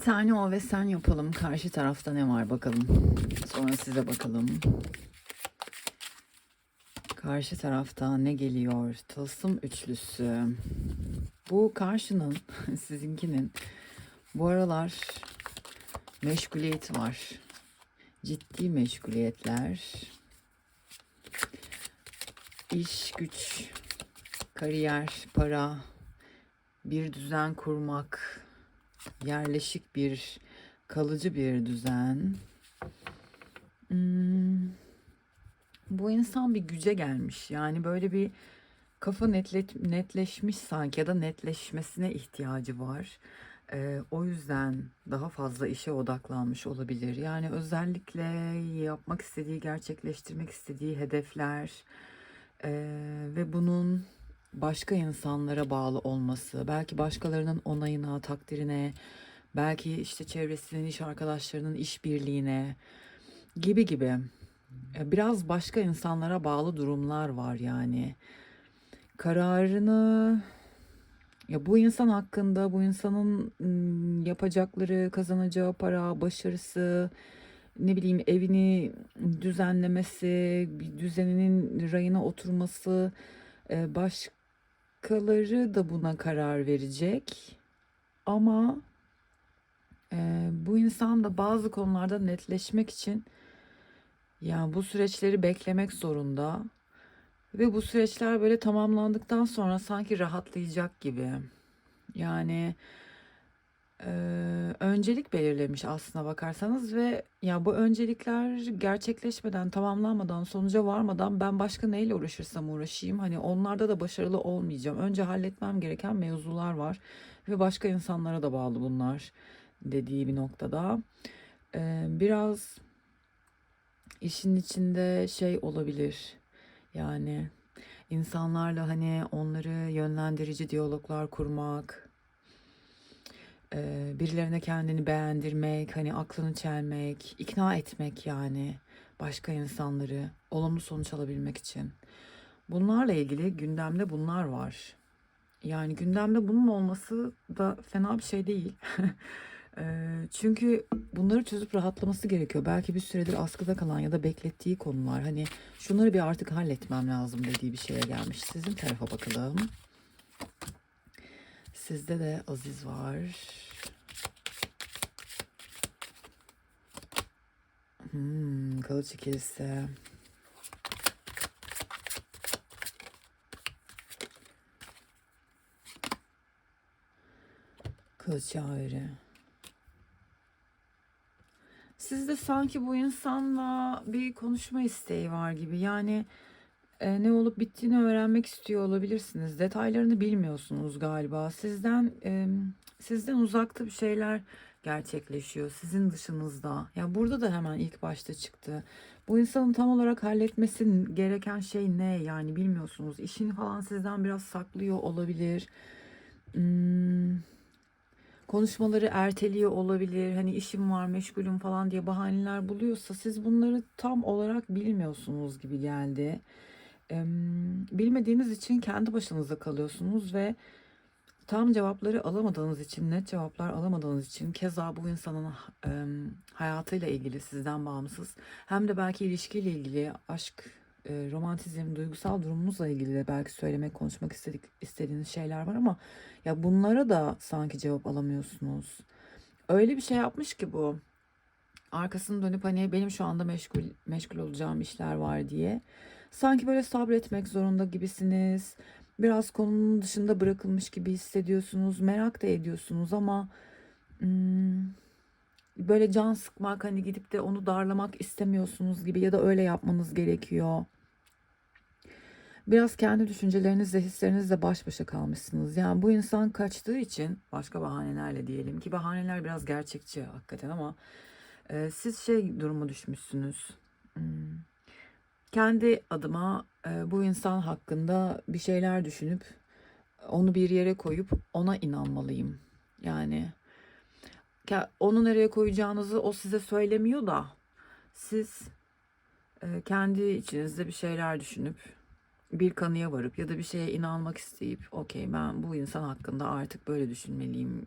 bir tane o ve sen yapalım. Karşı tarafta ne var bakalım. Sonra size bakalım. Karşı tarafta ne geliyor? Tılsım üçlüsü. Bu karşının, sizinkinin bu aralar meşguliyeti var. Ciddi meşguliyetler. İş, güç, kariyer, para, bir düzen kurmak, yerleşik bir, kalıcı bir düzen. Hmm, bu insan bir güce gelmiş. Yani böyle bir kafa netlet, netleşmiş sanki ya da netleşmesine ihtiyacı var. Ee, o yüzden daha fazla işe odaklanmış olabilir. Yani özellikle yapmak istediği, gerçekleştirmek istediği hedefler ee, ve bunun başka insanlara bağlı olması, belki başkalarının onayına, takdirine, belki işte çevresinin, iş arkadaşlarının işbirliğine gibi gibi. E, Biraz başka insanlara bağlı durumlar var yani. Kararını ya bu insan hakkında, bu insanın yapacakları, kazanacağı para, başarısı, ne bileyim evini düzenlemesi, düzeninin rayına oturması, e, başkaları da buna karar verecek. Ama e, bu insan da bazı konularda netleşmek için yani bu süreçleri beklemek zorunda. Ve bu süreçler böyle tamamlandıktan sonra sanki rahatlayacak gibi. Yani e, öncelik belirlemiş aslına bakarsanız ve ya bu öncelikler gerçekleşmeden, tamamlanmadan, sonuca varmadan ben başka neyle uğraşırsam uğraşayım hani onlarda da başarılı olmayacağım. Önce halletmem gereken mevzular var ve başka insanlara da bağlı bunlar dediği bir noktada. E, biraz işin içinde şey olabilir. Yani insanlarla hani onları yönlendirici diyaloglar kurmak, e, birilerine kendini beğendirmek, hani aklını çelmek, ikna etmek yani başka insanları olumlu sonuç alabilmek için. Bunlarla ilgili gündemde bunlar var. Yani gündemde bunun olması da fena bir şey değil. Çünkü bunları çözüp rahatlaması gerekiyor. Belki bir süredir askıda kalan ya da beklettiği konular. Hani şunları bir artık halletmem lazım dediği bir şeye gelmiş. Sizin tarafa bakalım. Sizde de Aziz var. Hmm, kılıç ikilisi. Kılıç yaveri. Sizde sanki bu insanla bir konuşma isteği var gibi. Yani e, ne olup bittiğini öğrenmek istiyor olabilirsiniz. Detaylarını bilmiyorsunuz galiba. Sizden e, sizden uzakta bir şeyler gerçekleşiyor. Sizin dışınızda. Ya burada da hemen ilk başta çıktı. Bu insanın tam olarak halletmesi gereken şey ne? Yani bilmiyorsunuz. İşini falan sizden biraz saklıyor olabilir. Hmm, konuşmaları erteliyor olabilir. Hani işim var, meşgulüm falan diye bahaneler buluyorsa siz bunları tam olarak bilmiyorsunuz gibi geldi. Bilmediğiniz için kendi başınıza kalıyorsunuz ve tam cevapları alamadığınız için, net cevaplar alamadığınız için keza bu insanın em, hayatıyla ilgili sizden bağımsız hem de belki ilişkiyle ilgili aşk, e, romantizm, duygusal durumunuzla ilgili de belki söylemek, konuşmak istedik, istediğiniz şeyler var ama ya bunlara da sanki cevap alamıyorsunuz. Öyle bir şey yapmış ki bu. Arkasını dönüp hani benim şu anda meşgul meşgul olacağım işler var diye. Sanki böyle sabretmek zorunda gibisiniz. Biraz konunun dışında bırakılmış gibi hissediyorsunuz. Merak da ediyorsunuz ama hmm, böyle can sıkmak hani gidip de onu darlamak istemiyorsunuz gibi ya da öyle yapmanız gerekiyor. Biraz kendi düşüncelerinizle, hislerinizle baş başa kalmışsınız. Yani bu insan kaçtığı için başka bahanelerle diyelim ki bahaneler biraz gerçekçi hakikaten ama e, siz şey duruma düşmüşsünüz. Hmm, kendi adıma e, bu insan hakkında bir şeyler düşünüp onu bir yere koyup ona inanmalıyım. Yani onu nereye koyacağınızı o size söylemiyor da siz e, kendi içinizde bir şeyler düşünüp bir kanıya varıp ya da bir şeye inanmak isteyip okey ben bu insan hakkında artık böyle düşünmeliyim.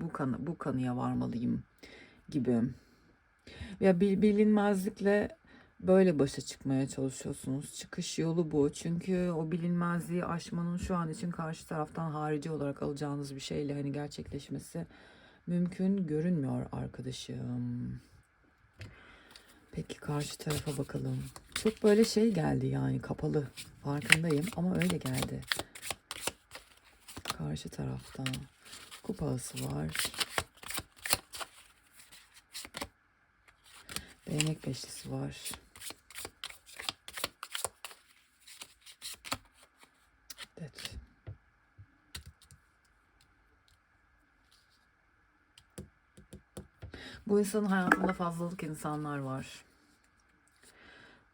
Bu kanı bu kanıya varmalıyım gibi. Ya bil- bilinmezlikle böyle başa çıkmaya çalışıyorsunuz. Çıkış yolu bu. Çünkü o bilinmezliği aşmanın şu an için karşı taraftan harici olarak alacağınız bir şeyle hani gerçekleşmesi mümkün görünmüyor arkadaşım. Peki karşı tarafa bakalım. Çok böyle şey geldi yani kapalı. Farkındayım ama öyle geldi. Karşı taraftan. Kupası var. Değnek beşlisi var. Evet. Bu insanın hayatında fazlalık insanlar var.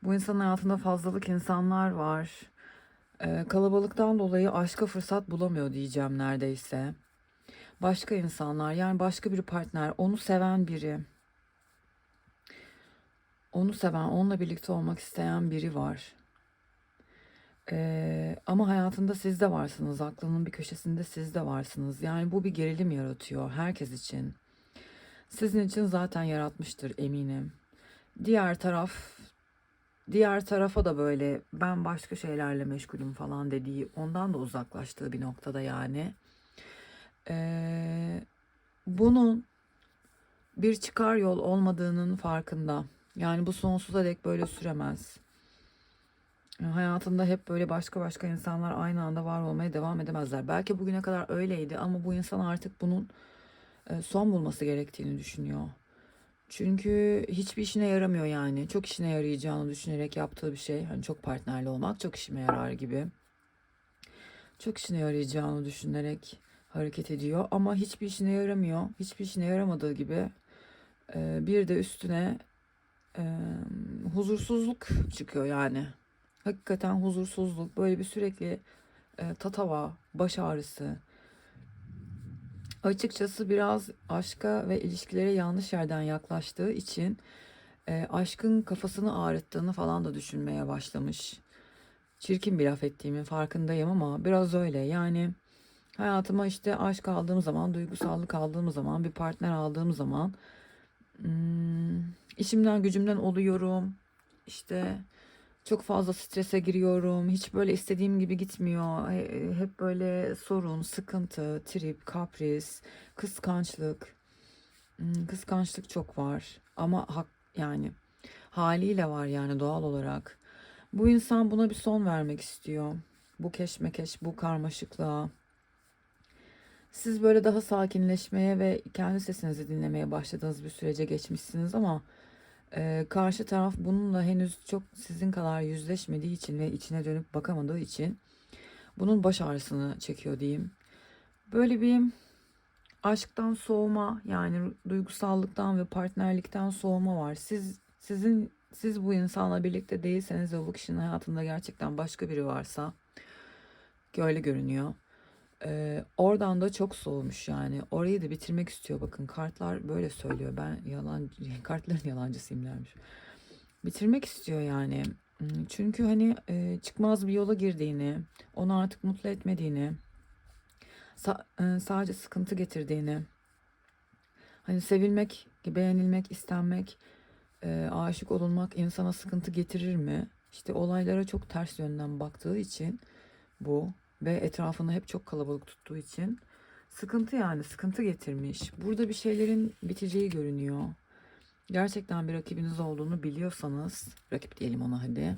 Bu insanın hayatında fazlalık insanlar var. Ee, kalabalıktan dolayı aşka fırsat bulamıyor diyeceğim neredeyse. Başka insanlar yani başka bir partner, onu seven biri. Onu seven, onunla birlikte olmak isteyen biri var. Ee, ama hayatında siz de varsınız. Aklının bir köşesinde siz de varsınız. Yani bu bir gerilim yaratıyor herkes için. Sizin için zaten yaratmıştır eminim. Diğer taraf diğer tarafa da böyle ben başka şeylerle meşgulüm falan dediği ondan da uzaklaştığı bir noktada yani. Ee, bunun bir çıkar yol olmadığının farkında. Yani bu sonsuza dek böyle süremez. Hayatında hep böyle başka başka insanlar aynı anda var olmaya devam edemezler. Belki bugüne kadar öyleydi ama bu insan artık bunun son bulması gerektiğini düşünüyor. Çünkü hiçbir işine yaramıyor yani. Çok işine yarayacağını düşünerek yaptığı bir şey. Hani çok partnerli olmak çok işime yarar gibi. Çok işine yarayacağını düşünerek hareket ediyor ama hiçbir işine yaramıyor. Hiçbir işine yaramadığı gibi e, bir de üstüne e, huzursuzluk çıkıyor yani. Hakikaten huzursuzluk, böyle bir sürekli e, tatava, baş ağrısı. Açıkçası biraz aşka ve ilişkilere yanlış yerden yaklaştığı için e, aşkın kafasını ağrıttığını falan da düşünmeye başlamış. Çirkin bir laf ettiğimin farkındayım ama biraz öyle. Yani hayatıma işte aşk aldığım zaman, duygusallık aldığım zaman, bir partner aldığım zaman hmm, işimden gücümden oluyorum. İşte çok fazla strese giriyorum. Hiç böyle istediğim gibi gitmiyor. He- Hep böyle sorun, sıkıntı, trip, kapris, kıskançlık. Hmm, Kıskançlık çok var. Ama hak yani haliyle var yani doğal olarak. Bu insan buna bir son vermek istiyor. Bu keşmekeş, bu karmaşıklığa. Siz böyle daha sakinleşmeye ve kendi sesinizi dinlemeye başladığınız bir sürece geçmişsiniz ama ee, karşı taraf bununla henüz çok sizin kadar yüzleşmediği için ve içine dönüp bakamadığı için bunun baş ağrısını çekiyor diyeyim. Böyle bir aşktan soğuma yani duygusallıktan ve partnerlikten soğuma var. Siz sizin siz bu insanla birlikte değilseniz ve bu kişinin hayatında gerçekten başka biri varsa öyle görünüyor. Ee, oradan da çok soğumuş yani. Orayı da bitirmek istiyor. Bakın kartlar böyle söylüyor. Ben yalan kartların yalancısıyım dermiş. Bitirmek istiyor yani. Hmm, Çünkü hani e, çıkmaz bir yola girdiğini, onu artık mutlu etmediğini, sa- e, sadece sıkıntı getirdiğini, hani sevilmek, beğenilmek, istenmek, e, aşık olunmak insana sıkıntı getirir mi? İşte olaylara çok ters yönden baktığı için bu ve etrafını hep çok kalabalık tuttuğu için sıkıntı yani sıkıntı getirmiş. Burada bir şeylerin biteceği görünüyor. Gerçekten bir rakibiniz olduğunu biliyorsanız, rakip diyelim ona hadi,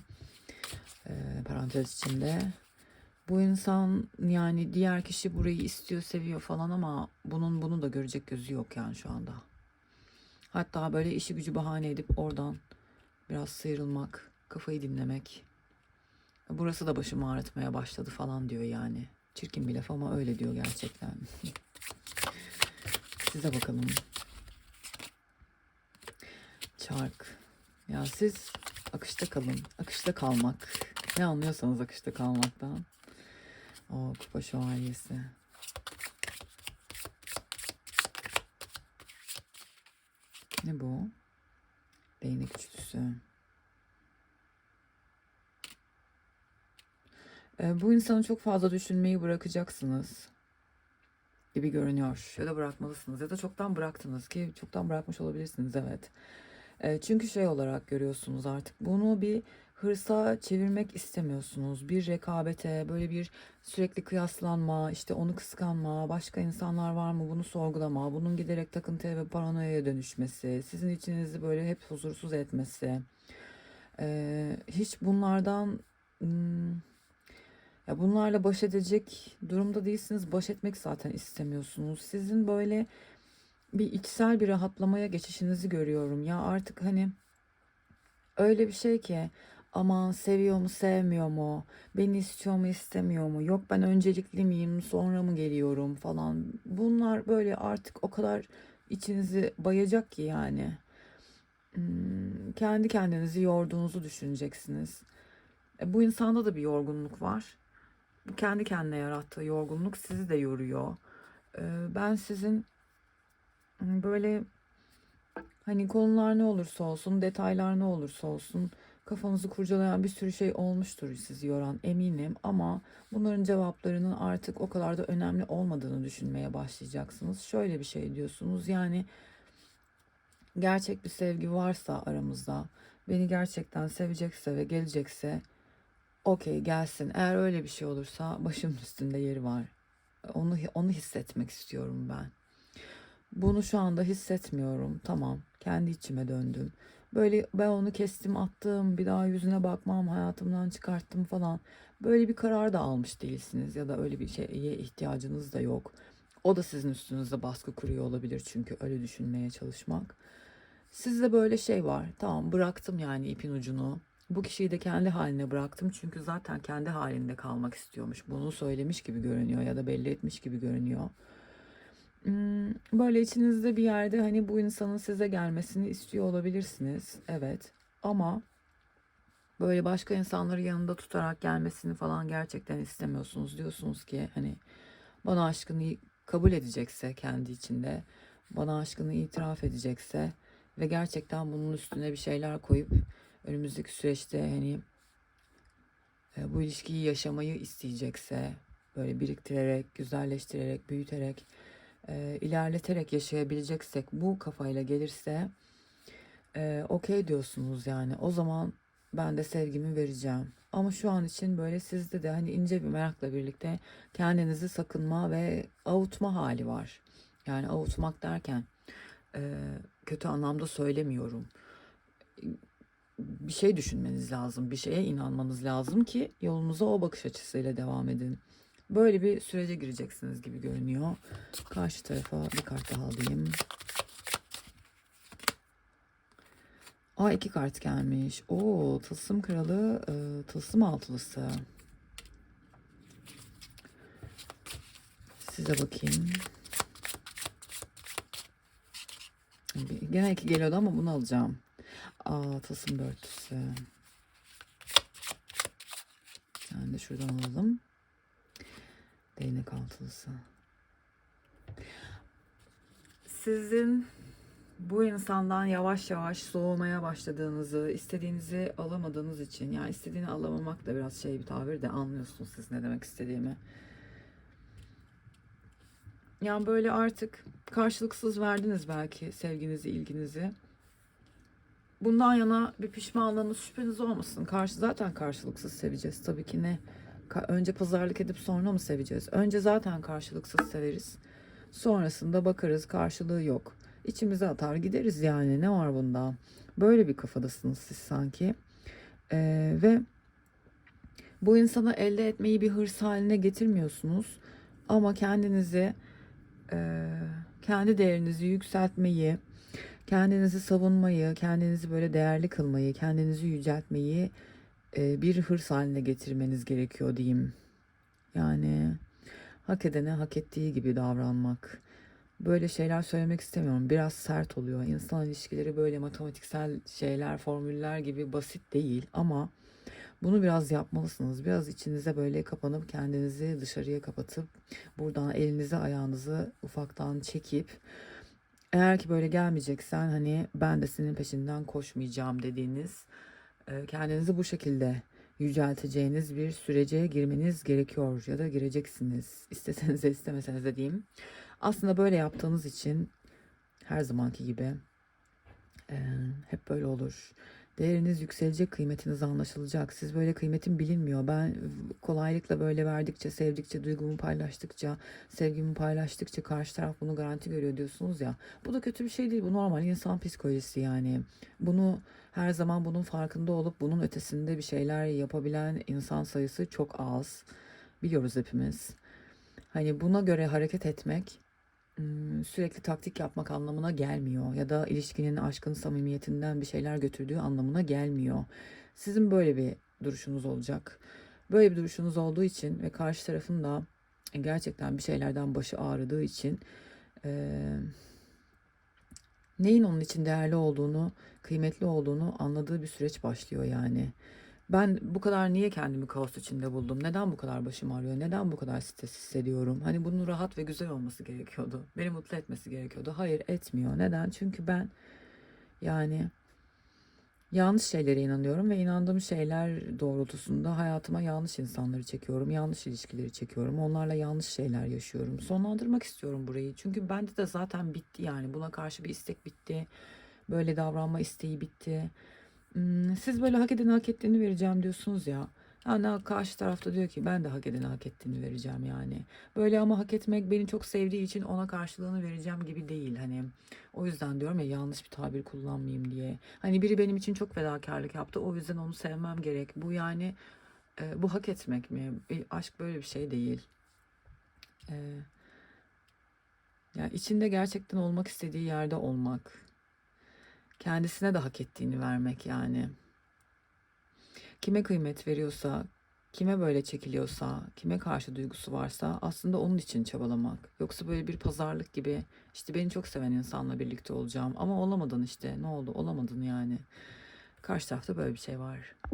e, parantez içinde. Bu insan yani diğer kişi burayı istiyor, seviyor falan ama bunun bunu da görecek gözü yok yani şu anda. Hatta böyle işi gücü bahane edip oradan biraz sıyrılmak, kafayı dinlemek. Burası da başımı ağrıtmaya başladı falan diyor yani. Çirkin bir laf ama öyle diyor gerçekten. Size bakalım. Çark. Ya siz akışta kalın. Akışta kalmak. Ne anlıyorsanız akışta kalmaktan. O kupa şövalyesi. Ne bu? Değnek üçlüsü. Bu insanı çok fazla düşünmeyi bırakacaksınız gibi görünüyor. Ya da bırakmalısınız ya da çoktan bıraktınız ki çoktan bırakmış olabilirsiniz evet. E, çünkü şey olarak görüyorsunuz artık bunu bir hırsa çevirmek istemiyorsunuz. Bir rekabete, böyle bir sürekli kıyaslanma, işte onu kıskanma, başka insanlar var mı bunu sorgulama, bunun giderek takıntıya ve paranoyaya dönüşmesi, sizin içinizi böyle hep huzursuz etmesi. E, hiç bunlardan hmm, ya bunlarla baş edecek durumda değilsiniz. Baş etmek zaten istemiyorsunuz. Sizin böyle bir içsel bir rahatlamaya geçişinizi görüyorum. Ya artık hani öyle bir şey ki aman seviyor mu sevmiyor mu? Beni istiyor mu istemiyor mu? Yok ben öncelikli miyim sonra mı geliyorum? falan. Bunlar böyle artık o kadar içinizi bayacak ki yani. Hmm, kendi kendinizi yorduğunuzu düşüneceksiniz. E, bu insanda da bir yorgunluk var kendi kendine yarattığı yorgunluk sizi de yoruyor E, ben sizin hmm, böyle Hani konular ne olursa olsun, detaylar ne olursa olsun kafanızı kurcalayan bir sürü şey olmuştur sizi yoran eminim ama bunların cevaplarının artık o kadar da önemli olmadığını düşünmeye başlayacaksınız. Şöyle bir şey diyorsunuz yani gerçek bir sevgi varsa aramızda, beni gerçekten sevecekse ve gelecekse okey gelsin. Eğer öyle bir şey olursa başımın üstünde yeri var. Onu onu hissetmek istiyorum ben. Bunu şu anda hissetmiyorum. Tamam. Kendi içime döndüm. Böyle ben onu kestim attım. Bir daha yüzüne bakmam. Hayatımdan çıkarttım falan. Böyle bir karar da almış değilsiniz. Ya da öyle bir şeye ihtiyacınız da yok. O da sizin üstünüzde baskı kuruyor olabilir. Çünkü öyle düşünmeye çalışmak. Sizde böyle şey var. Tamam bıraktım yani ipin ucunu. Bu kişiyi de kendi haline bıraktım. Çünkü zaten kendi halinde kalmak istiyormuş. Bunu söylemiş gibi görünüyor ya da belli etmiş gibi görünüyor. Hmm, Böyle içinizde bir yerde hani bu insanın size gelmesini istiyor olabilirsiniz. Evet. Ama böyle başka insanları yanında tutarak gelmesini falan gerçekten istemiyorsunuz. Diyorsunuz ki hani bana aşkını kabul edecekse kendi içinde, bana aşkını itiraf edecekse ve gerçekten bunun üstüne bir şeyler koyup önümüzdeki süreçte hani e, bu ilişkiyi yaşamayı isteyecekse böyle biriktirerek, güzelleştirerek, büyüterek e, ilerleterek yaşayabileceksek bu kafayla gelirse e, okey diyorsunuz yani o zaman ben de sevgimi vereceğim. Ama şu an için böyle sizde de hani ince bir merakla birlikte kendinizi sakınma ve avutma hali var. Yani avutmak derken e, kötü anlamda söylemiyorum. Bir şey düşünmeniz lazım, bir şeye inanmanız lazım ki yolunuza o bakış açısıyla devam edin. Böyle bir sürece gireceksiniz gibi görünüyor. Karşı tarafa bir kart daha alayım. Aa iki kart gelmiş. Oo tılsım kralı, e, tılsım altılısı. Size bakayım. Gene iki geliyordu ama bunu alacağım. Aa tılsım dörtlüsü. Yani de şuradan alalım. Değnek altılısı. Sizin bu insandan yavaş yavaş soğumaya başladığınızı, istediğinizi alamadığınız için, yani istediğini alamamak da biraz şey bir tabir de anlıyorsunuz siz ne demek istediğimi. Yani böyle artık karşılıksız verdiniz belki sevginizi, ilginizi. Bundan yana bir pişmanlığınız, şüpheniz olmasın. Karşı zaten karşılıksız seveceğiz tabii ki ne. Önce pazarlık edip sonra mı seveceğiz? Önce zaten karşılıksız severiz. Sonrasında bakarız karşılığı yok. İçimize atar gideriz yani ne var bunda? Böyle bir kafadasınız siz sanki. Ee, ve bu insana elde etmeyi bir hırs haline getirmiyorsunuz. Ama kendinizi, e, kendi değerinizi yükseltmeyi, kendinizi savunmayı, kendinizi böyle değerli kılmayı, kendinizi yüceltmeyi e, bir hırs haline getirmeniz gerekiyor diyeyim. Yani hak edene hak ettiği gibi davranmak. Böyle şeyler söylemek istemiyorum. Biraz sert oluyor. İnsan ilişkileri böyle matematiksel şeyler, formüller gibi basit değil ama bunu biraz yapmalısınız. Biraz içinize böyle kapanıp kendinizi dışarıya kapatıp buradan elinizi ayağınızı ufaktan çekip eğer ki böyle gelmeyeceksen hani ben de senin peşinden koşmayacağım dediğiniz e, kendinizi bu şekilde yücelteceğiniz bir sürece girmeniz gerekiyor ya da gireceksiniz. İsteseniz de istemeseniz de diyeyim. Aslında böyle yaptığınız için her zamanki gibi eee, hep böyle olur. Değeriniz yükselecek, kıymetiniz anlaşılacak. Siz böyle kıymetim bilinmiyor. Ben kolaylıkla böyle verdikçe, sevdikçe, duygumu paylaştıkça, sevgimi paylaştıkça karşı taraf bunu garanti görüyor diyorsunuz ya. Bu da kötü bir şey değil. Bu normal insan psikolojisi yani. Bunu her zaman bunun farkında olup bunun ötesinde bir şeyler yapabilen insan sayısı çok az. Biliyoruz hepimiz. Hani buna göre hareket etmek sürekli taktik yapmak anlamına gelmiyor ya da ilişkinin aşkın samimiyetinden bir şeyler götürdüğü anlamına gelmiyor. Sizin böyle bir duruşunuz olacak. Böyle bir duruşunuz olduğu için ve karşı tarafın da gerçekten bir şeylerden başı ağrıdığı için eee, neyin onun için değerli olduğunu, kıymetli olduğunu anladığı bir süreç başlıyor yani. Ben bu kadar niye kendimi kaos içinde buldum? Neden bu kadar başım ağrıyor? Neden bu kadar stres hissediyorum? Hani bunun rahat ve güzel olması gerekiyordu. Beni mutlu etmesi gerekiyordu. Hayır etmiyor. Neden? Çünkü ben yani yanlış şeylere inanıyorum ve inandığım şeyler doğrultusunda hayatıma yanlış insanları çekiyorum. Yanlış ilişkileri çekiyorum. Onlarla yanlış şeyler yaşıyorum. Sonlandırmak istiyorum burayı. Çünkü bende de zaten bitti yani. Buna karşı bir istek bitti. Böyle davranma isteği bitti. Hmm, Siz böyle hak edeni hak ettiğini vereceğim diyorsunuz ya. Yani karşı tarafta diyor ki ben de hak edeni hak ettiğini vereceğim yani. Böyle ama hak etmek beni çok sevdiği için ona karşılığını vereceğim gibi değil. Hani o yüzden diyorum ya yanlış bir tabir kullanmayayım diye. Hani biri benim için çok fedakarlık yaptı. O yüzden onu sevmem gerek. Bu yani e, bu hak etmek mi? Bir aşk böyle bir şey değil. E, yani içinde gerçekten olmak istediği yerde olmak. Kendisine de hak ettiğini vermek yani. Kime kıymet veriyorsa, kime böyle çekiliyorsa, kime karşı duygusu varsa aslında onun için çabalamak. Yoksa böyle bir pazarlık gibi işte beni çok seven insanla birlikte olacağım ama olamadın işte ne oldu olamadın yani. Karşı tarafta böyle bir şey var.